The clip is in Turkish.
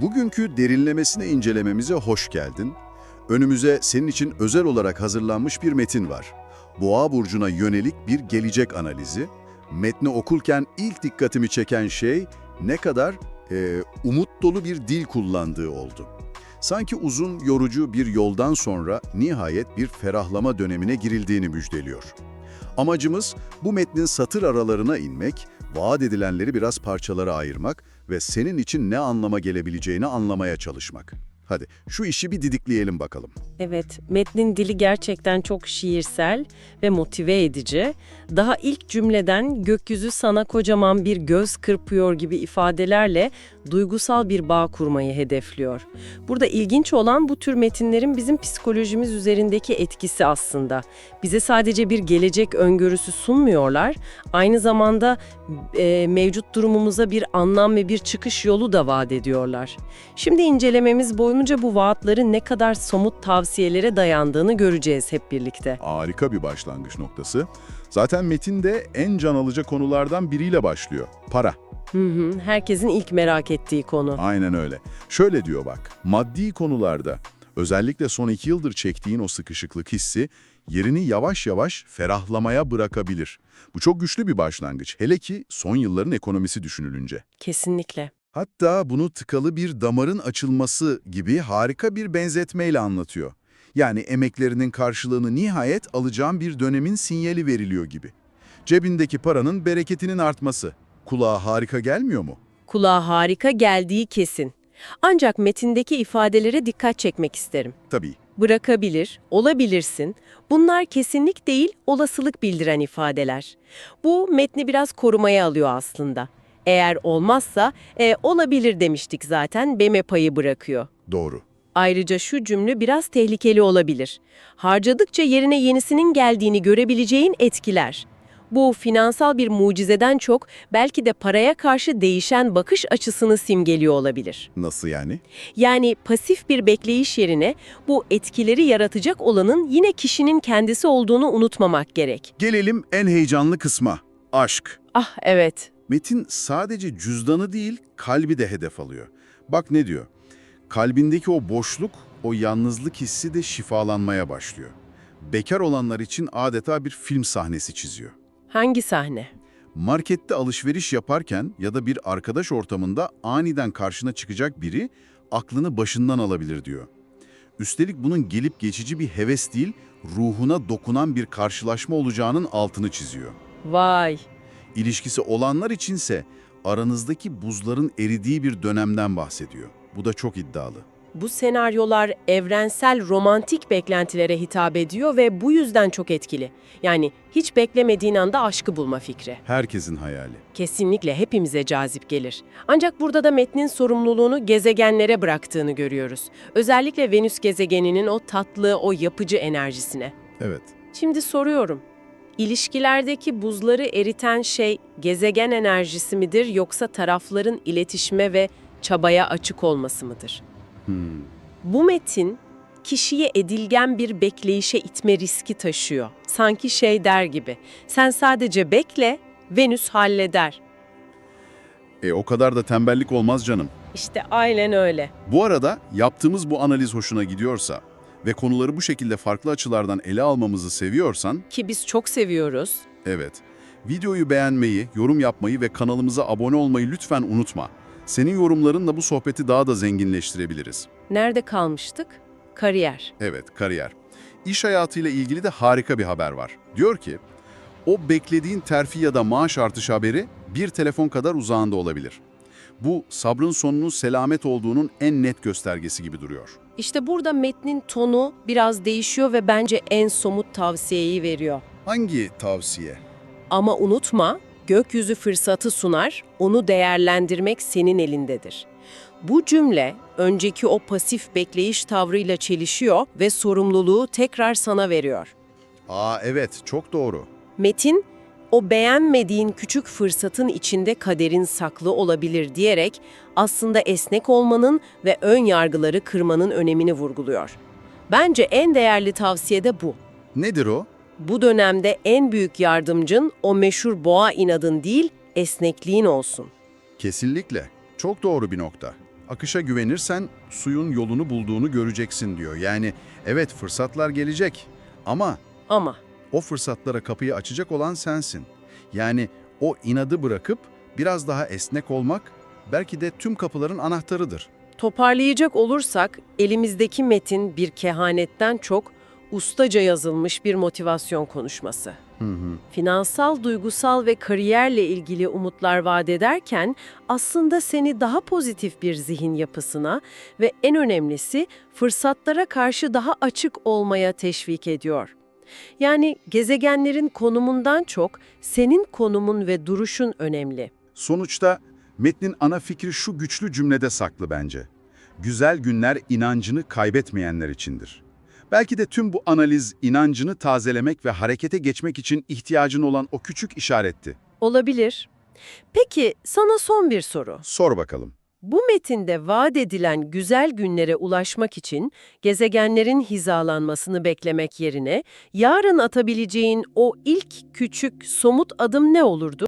Bugünkü derinlemesine incelememize hoş geldin. Önümüze senin için özel olarak hazırlanmış bir metin var. Boğa burcuna yönelik bir gelecek analizi. Metni okurken ilk dikkatimi çeken şey ne kadar e, umut dolu bir dil kullandığı oldu. Sanki uzun, yorucu bir yoldan sonra nihayet bir ferahlama dönemine girildiğini müjdeliyor. Amacımız bu metnin satır aralarına inmek, vaat edilenleri biraz parçalara ayırmak ve senin için ne anlama gelebileceğini anlamaya çalışmak. Hadi şu işi bir didikleyelim bakalım. Evet, metnin dili gerçekten çok şiirsel ve motive edici. Daha ilk cümleden gökyüzü sana kocaman bir göz kırpıyor gibi ifadelerle duygusal bir bağ kurmayı hedefliyor. Burada ilginç olan bu tür metinlerin bizim psikolojimiz üzerindeki etkisi aslında. Bize sadece bir gelecek öngörüsü sunmuyorlar, aynı zamanda e, mevcut durumumuza bir anlam ve bir çıkış yolu da vaat ediyorlar. Şimdi incelememiz boyunca bu vaatlerin ne kadar somut tavsiyelere dayandığını göreceğiz hep birlikte. Harika bir başlangıç noktası. Zaten metinde en can alıcı konulardan biriyle başlıyor. Para. Hı hı, herkesin ilk merak ettiği konu. Aynen öyle. Şöyle diyor bak, maddi konularda özellikle son iki yıldır çektiğin o sıkışıklık hissi yerini yavaş yavaş ferahlamaya bırakabilir. Bu çok güçlü bir başlangıç. Hele ki son yılların ekonomisi düşünülünce. Kesinlikle. Hatta bunu tıkalı bir damarın açılması gibi harika bir benzetmeyle anlatıyor. Yani emeklerinin karşılığını nihayet alacağın bir dönemin sinyali veriliyor gibi. Cebindeki paranın bereketinin artması. Kulağa harika gelmiyor mu? Kulağa harika geldiği kesin. Ancak metindeki ifadelere dikkat çekmek isterim. Tabii. Bırakabilir, olabilirsin. Bunlar kesinlik değil, olasılık bildiren ifadeler. Bu metni biraz korumaya alıyor aslında. Eğer olmazsa, e, olabilir demiştik zaten, beme payı bırakıyor. Doğru. Ayrıca şu cümle biraz tehlikeli olabilir. Harcadıkça yerine yenisinin geldiğini görebileceğin etkiler. Bu finansal bir mucizeden çok belki de paraya karşı değişen bakış açısını simgeliyor olabilir. Nasıl yani? Yani pasif bir bekleyiş yerine bu etkileri yaratacak olanın yine kişinin kendisi olduğunu unutmamak gerek. Gelelim en heyecanlı kısma. Aşk. Ah evet. Metin sadece cüzdanı değil, kalbi de hedef alıyor. Bak ne diyor? Kalbindeki o boşluk, o yalnızlık hissi de şifalanmaya başlıyor. Bekar olanlar için adeta bir film sahnesi çiziyor. Hangi sahne? Markette alışveriş yaparken ya da bir arkadaş ortamında aniden karşına çıkacak biri aklını başından alabilir diyor. Üstelik bunun gelip geçici bir heves değil, ruhuna dokunan bir karşılaşma olacağının altını çiziyor. Vay. İlişkisi olanlar içinse aranızdaki buzların eridiği bir dönemden bahsediyor. Bu da çok iddialı. Bu senaryolar evrensel romantik beklentilere hitap ediyor ve bu yüzden çok etkili. Yani hiç beklemediğin anda aşkı bulma fikri. Herkesin hayali. Kesinlikle hepimize cazip gelir. Ancak burada da metnin sorumluluğunu gezegenlere bıraktığını görüyoruz. Özellikle Venüs gezegeninin o tatlı, o yapıcı enerjisine. Evet. Şimdi soruyorum. İlişkilerdeki buzları eriten şey gezegen enerjisi midir yoksa tarafların iletişime ve çabaya açık olması mıdır? Bu metin kişiyi edilgen bir bekleyişe itme riski taşıyor. Sanki şey der gibi. Sen sadece bekle, Venüs halleder. E o kadar da tembellik olmaz canım. İşte aynen öyle. Bu arada yaptığımız bu analiz hoşuna gidiyorsa ve konuları bu şekilde farklı açılardan ele almamızı seviyorsan, Ki biz çok seviyoruz. evet, videoyu beğenmeyi, yorum yapmayı ve kanalımıza abone olmayı lütfen unutma. Senin yorumlarınla bu sohbeti daha da zenginleştirebiliriz. Nerede kalmıştık? Kariyer. Evet, kariyer. İş hayatıyla ilgili de harika bir haber var. Diyor ki, o beklediğin terfi ya da maaş artışı haberi bir telefon kadar uzağında olabilir. Bu sabrın sonunun selamet olduğunun en net göstergesi gibi duruyor. İşte burada metnin tonu biraz değişiyor ve bence en somut tavsiyeyi veriyor. Hangi tavsiye? Ama unutma, gökyüzü fırsatı sunar, onu değerlendirmek senin elindedir. Bu cümle önceki o pasif bekleyiş tavrıyla çelişiyor ve sorumluluğu tekrar sana veriyor. Aa evet, çok doğru. Metin, o beğenmediğin küçük fırsatın içinde kaderin saklı olabilir diyerek aslında esnek olmanın ve ön yargıları kırmanın önemini vurguluyor. Bence en değerli tavsiye de bu. Nedir o? Bu dönemde en büyük yardımcın o meşhur boğa inadın değil, esnekliğin olsun. Kesinlikle. Çok doğru bir nokta. Akışa güvenirsen suyun yolunu bulduğunu göreceksin diyor. Yani evet fırsatlar gelecek ama Ama o fırsatlara kapıyı açacak olan sensin. Yani o inadı bırakıp biraz daha esnek olmak belki de tüm kapıların anahtarıdır. toparlayacak olursak elimizdeki metin bir kehanetten çok ustaca yazılmış bir motivasyon konuşması. Hı hı. Finansal, duygusal ve kariyerle ilgili umutlar vaat ederken aslında seni daha pozitif bir zihin yapısına ve en önemlisi fırsatlara karşı daha açık olmaya teşvik ediyor. Yani gezegenlerin konumundan çok senin konumun ve duruşun önemli. Sonuçta metnin ana fikri şu güçlü cümlede saklı bence. Güzel günler inancını kaybetmeyenler içindir. Belki de tüm bu analiz inancını tazelemek ve harekete geçmek için ihtiyacın olan o küçük işaretti. Olabilir. Peki sana son bir soru. Sor bakalım. Bu metinde vaat edilen güzel günlere ulaşmak için gezegenlerin hizalanmasını beklemek yerine yarın atabileceğin o ilk küçük somut adım ne olurdu?